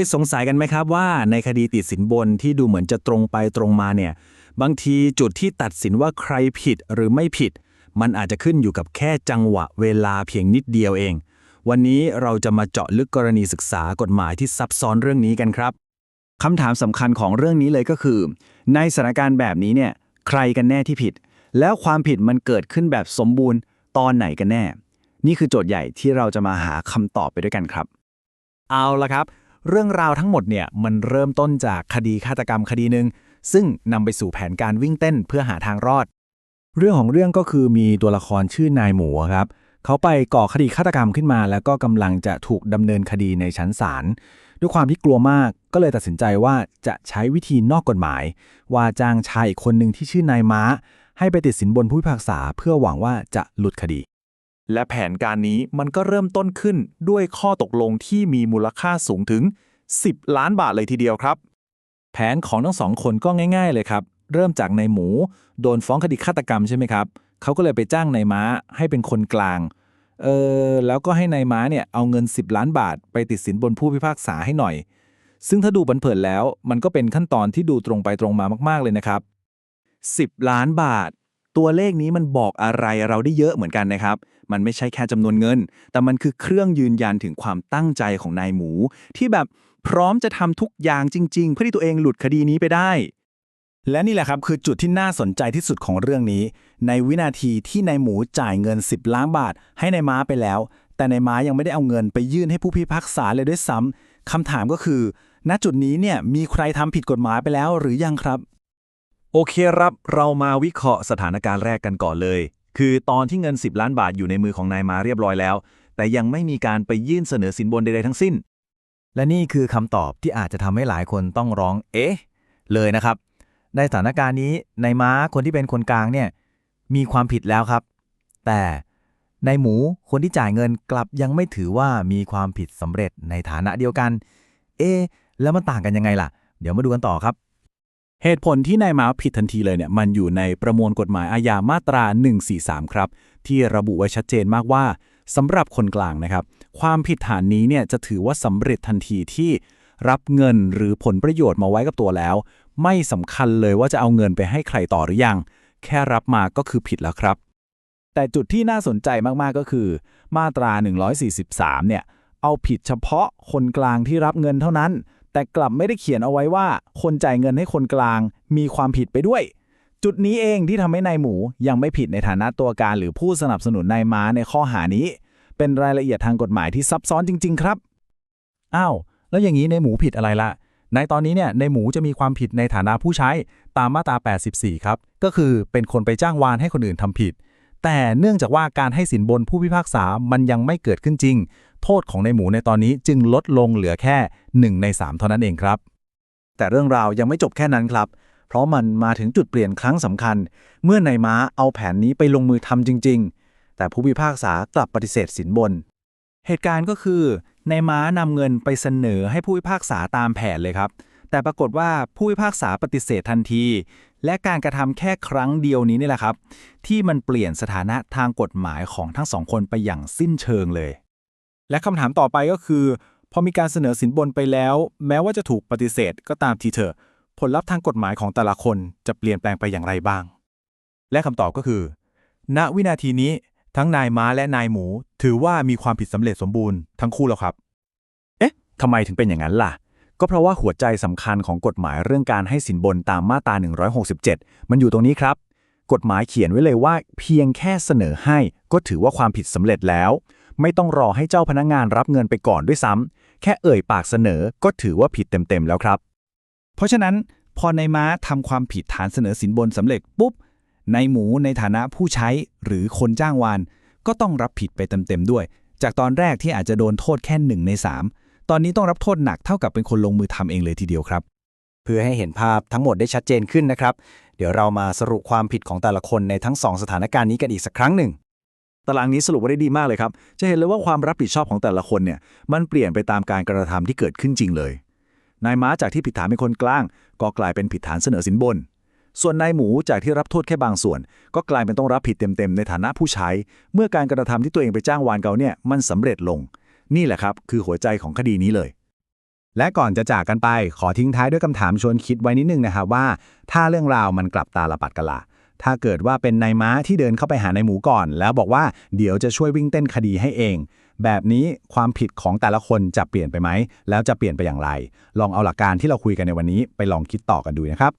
ยสงสัยกันไหมครับว่าในคดีติดสินบนที่ดูเหมือนจะตรงไปตรงมาเนี่ย บางทีจุดที่ตัดสินว่าใครผิดหรือไม่ผิด มันอาจจะขึ้นอยู่กับแค่จังหวะเวลาเพียงนิดเดียวเอง วันนี้เราจะมาเจาะลึกกรณีศึกษากฎหมายที่ซับซ้อนเรื่องนี้กันครับคำถามสำคัญของเรื่องนี้เลยก็คือ ในสถานการณ์แบบนี้เนี่ยใครกันแน่ที่ผิด แล้วความผิดมันเกิดขึ้นแบบสมบูรณ์ตอนไหนกันแน่ นี่คือโจทย์ใหญ่ที่เราจะมาหาคำตอบไปด้วยกันครับ เอาละครับ เรื่องราวทั้งหมดเนี่ยมันเริ่มต้นจากคดีฆาตกรรมคดีหนึ่งซึ่งนำไปสู่แผนการวิ่งเต้นเพื่อหาทางรอด เรื่องของเรื่องก็คือมีตัวละครชื่อนายหมูครับเขาไปก่อคดีฆาตกรรมขึ้นมา แล้วก็กำลังจะถูกดำเนินคดีในชั้นศาลด้วยความที่กลัวมากก็เลยตัดสินใจว่าจะใช้วิธีนอกกฎหมาย ว่าจ้างชายอีกคนหนึ่งที่ชื่อนายม้า ให้ไปติดสินบนผู้พิพากษาเพื่อหวังว่าจะหลุดคดี และแผนการนี้มันก็เริ่มต้นขึ้นด้วยข้อตกลงที่มีมูลค่าสูงถึง 10 ล้านบาทเลยทีเดียวครับ แผนของทั้งสองคนก็ง่าย ๆ เลยครับ เริ่มจากนายหมู โดนฟ้องคดีฆาตกรรมใช่ไหมครับ เขาก็เลยไปจ้างนายม้าให้เป็นคนกลาง เออแล้วก็ให้นายม้าเนี่ยเอาเงิน 10 ล้านบาท ไปติดสินบนผู้พิพากษาให้หน่อย ซึ่งถ้าดูบันเผินแล้ว มันก็เป็นขั้นตอนที่ดูตรงไปตรงมามาก ๆเลยนะครับ 10 ล้านบาท ตัวเลขนี้มันบอกอะไรเราได้เยอะเหมือนกันนะครับ มันไม่ใช่แค่จำนวนเงิน แต่มันคือเครื่องยืนยันถึงความตั้งใจของนายหมู ที่แบบพร้อมจะทำทุกอย่างจริง ๆ เพื่อที่ตัวเองหลุดคดีนี้ไปได้ และนี่แหละครับคือจุดที่น่าสนใจที่สุดของเรื่องนี้ ในวินาทีที่นายหมูจ่ายเงิน 10 ล้านบาท ให้นายม้าไปแล้ว แต่นายม้ายังไม่ได้เอาเงินไปยื่นให้ผู้พิพากษาเลยด้วยซ้ำคำถามก็คือ ณจุดนี้เนี่ยมีใครทำผิดกฎหมายไปแล้วหรือยังครับ โอเคครับ เรามาวิเคราะห์สถานการณ์แรกกันก่อนเลย คือตอนที่เงิน 10 ล้านบาทอยู่ในมือของนายมาเรียบร้อยแล้ว แต่ยังไม่มีการไปยื่นเสนอสินบนใดๆทั้งสิ้น และนี่คือคำตอบที่อาจจะทำให้หลายคนต้องร้อง เอ๊ะ เลยนะครับ ในสถานการณ์นี้นายม้าคนที่เป็นคนกลางเนี่ยมีความผิดแล้วครับ แต่นายหมูคนที่จ่ายเงินกลับยังไม่ถือว่ามีความผิดสำเร็จในฐานะเดียวกัน เอ๊แล้วมันต่างกันยังไงล่ะ เดี๋ยวมาดูกันต่อครับ เหตุผลที่นายหมาผิดทันทีเลยเนี่ยมันอยู่ในประมวลกฎหมายอาญามาตรา 143 ครับ ที่ระบุไว้ชัดเจนมากว่าสำหรับคนกลางนะครับ ความผิดฐานนี้เนี่ยจะถือว่าสำเร็จทันทีที่รับเงินหรือผลประโยชน์มาไว้กับตัวแล้ว ไม่สำคัญเลยว่าจะเอาเงินไปให้ใครต่อหรือยัง แค่รับมาก็คือผิดแล้วครับ แต่จุดที่น่าสนใจมากๆก็คือ มาตรา 143 เนี่ยเอาผิดเฉพาะคนกลางที่รับเงินเท่านั้น แต่กลับไม่ได้เขียนเอาไว้ว่า คนจ่ายเงินให้คนกลาง มีความผิดไปด้วย จุดนี้เองที่ทำให้นายหมูยังไม่ผิดในฐานะตัวการหรือผู้สนับสนุนนายม้าในข้อหานี้ เป็นรายละเอียดทางกฎหมายที่ซับซ้อนจริง ๆ ครับอ้าวแล้วอย่างนี้ในหมูผิดอะไรล่ะในตอนนี้เนี่ยในหมูจะมีความผิดในฐานะผู้ใช้ตามมาตรา 84 ครับ ก็คือเป็นคนไปจ้างวานให้คนอื่นทำผิด แต่เนื่องจากว่าการให้สินบนผู้พิพากษามันยังไม่เกิดขึ้นจริง โทษของในหมูในตอนนี้จึงลดลงเหลือแค่ 1 ใน 3 เท่านั้นเองครับ แต่เรื่องราวยังไม่จบแค่นั้นครับ เพราะมันมาถึงจุดเปลี่ยนครั้งสำคัญ เมื่อนายม้าเอาแผนนี้ไปลงมือทำจริง ๆ แต่ผู้พิพากษากลับปฏิเสธสินบน เหตุการณ์ก็คือนายม้านำเงินไปเสนอให้ผู้พิพากษาตามแผนเลยครับ แต่ปรากฏว่าผู้พิพากษาปฏิเสธทันที และการกระทำแค่ครั้งเดียวนี้นี่แหละครับ ที่มันเปลี่ยนสถานะทางกฎหมายของทั้งสองคนไปอย่างสิ้นเชิงเลย และคำถามต่อไปก็คือ พอมีการเสนอสินบนไปแล้ว แม้ว่าจะถูกปฏิเสธก็ตามทีเถอะ ผลลัพธ์ทางกฎหมายของแต่ละคนจะเปลี่ยนแปลงไปอย่างไรบ้าง และคำตอบก็คือ ณวินาทีนี้ทั้งนายม้าและนายหมู ถือว่ามีความผิดสำเร็จสมบูรณ์ทั้งคู่แล้วครับ เอ๊ะทำไมถึงเป็นอย่างนั้นล่ะ ก็เพราะว่าหัวใจสำคัญของกฎหมายเรื่องการให้สินบนตามมาตรา 167 มันอยู่ตรงนี้ครับ กฎหมายเขียนไว้เลยว่า เพียงแค่เสนอให้ก็ถือว่าความผิดสำเร็จแล้ว ไม่ต้องรอให้เจ้าพนักงานรับเงินไปก่อนด้วยซ้ำแค่เอ่ยปากเสนอก็ถือว่าผิดเต็มๆแล้วครับ เพราะฉะนั้นพอนายม้าทำความผิดฐานเสนอสินบนสำเร็จปุ๊บนายหมูในฐานะผู้ใช้หรือคนจ้างวาน ก็ต้องรับผิดไปเต็มๆด้วย จากตอนแรกที่อาจจะโดนโทษแค่หนึ่งในสามตอนนี้ต้องรับโทษหนักเท่ากับเป็นคนลงมือทำเองเลยทีเดียวครับ เพื่อให้เห็นภาพทั้งหมดได้ชัดเจนขึ้นนะครับ เดี๋ยวเรามาสรุปความผิดของแต่ละคนในทั้งสองสถานการณ์นี้กันอีกสักครั้งหนึ่ง ตารางนี้สรุปไว้ได้ดีมากเลยครับ จะเห็นเลยว่าความรับผิดชอบของแต่ละคนเนี่ย มันเปลี่ยนไปตามการกระทำที่เกิดขึ้นจริงเลย นายม้าจากที่ผิดฐานเป็นคนกลาง ก็กลายเป็นผิดฐานเสนอสินบน ส่วนนายหมูจากที่รับโทษแค่บางส่วน ก็กลายเป็นต้องรับผิดเต็มๆในฐานะผู้ใช้ เมื่อการกระทำที่ตัวเองไปจ้างวานเขาเนี่ยมันสำเร็จลง นี่แหละครับคือหัวใจของคดีนี้เลยและก่อนจะจากกันไปขอทิ้งท้ายด้วยคำถามชวนคิดไว้นิดนึงนะครับว่า ถ้าเรื่องราวมันกลับตาลปัดกันละ ถ้าเกิดว่าเป็นนายม้าที่เดินเข้าไปหานายหมูก่อน แล้วบอกว่าเดี๋ยวจะช่วยวิ่งเต้นคดีให้เอง แบบนี้ความผิดของแต่ละคนจะเปลี่ยนไปไหม แล้วจะเปลี่ยนไปอย่างไร ลองเอาหลักการที่เราคุยกันในวันนี้ไปลองคิดต่อกันดูนะครับ